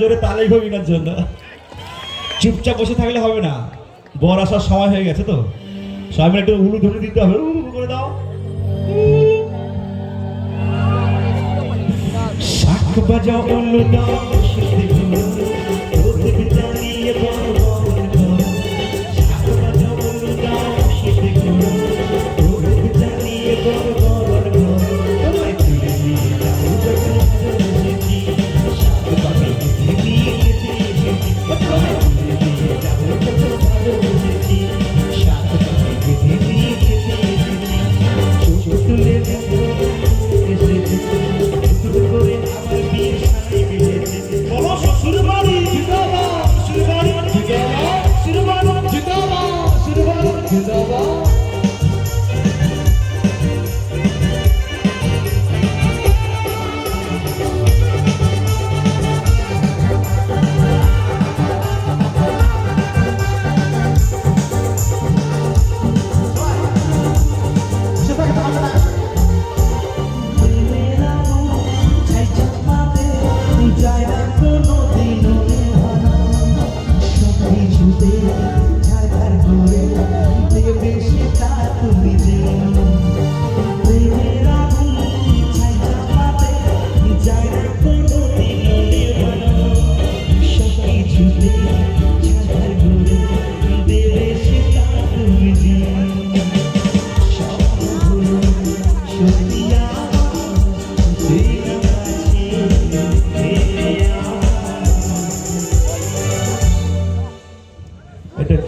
জোরে তালেই ভবিনার জন্য। চুপচাপ বসে থাকলে হবে না। বর আসার সময় হয়ে গেছে তো। সবাই একটু উলু ধুলু দিতে হবে। উলু করে দাও। শাক বাজাও উলু দাও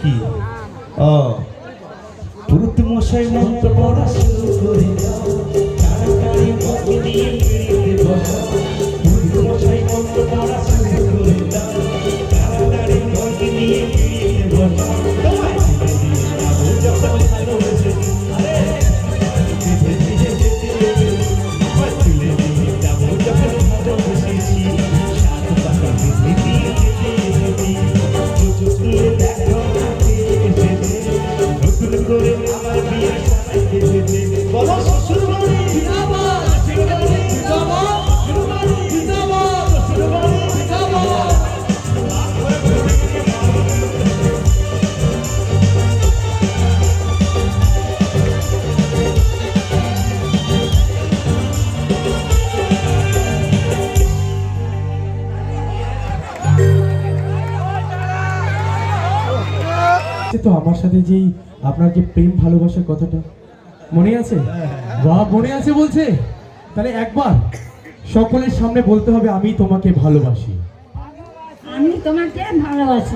কি? ও পুরুত মশাই মন্ত্র তো আমার সাথে যেই আপনার যে প্রেম ভালোবাসার কথাটা? মনে আছে? বাহ মনে আছে বলছে? তাহলে একবার সকলের সামনে বলতে হবে আমি তোমাকে ভালোবাসি। আমি তোমাকে ভালোবাসি।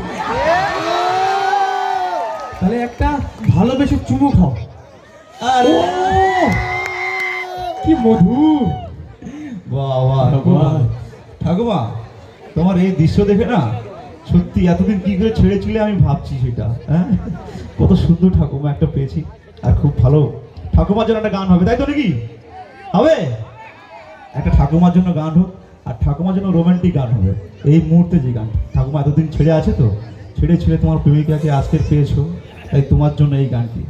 তাহলে একটা ভালোবেসে চুমু খাও। আরে! কি মধুর! বাহ বাহ ঠাকুমা ঠাকুমা তোমার এই দৃশ্য দেখে না সত্যি, এতদিন কি করে ছেড়েছিলে আমি ভাবছি সেটা হ্যাঁ? কত সুন্দর ঠাকুমা একটা পেয়েছি, আর খুব ভালো ঠাকুমার জন্য একটা গান হবে, তাই তো নাকি? হবে? একটা ঠাকুমার জন্য গান হোক, আর ঠাকুমার জন্য রোমান্টিক গান হবে, এই মুহূর্তে যে গান ঠাকুমা এতদিন ছেড়ে আছে তো? ছেড়ে ছেড়ে তোমার প্রেমিকাকে আজকের পেয়েছ, তাই তোমার জন্য এই গানটি।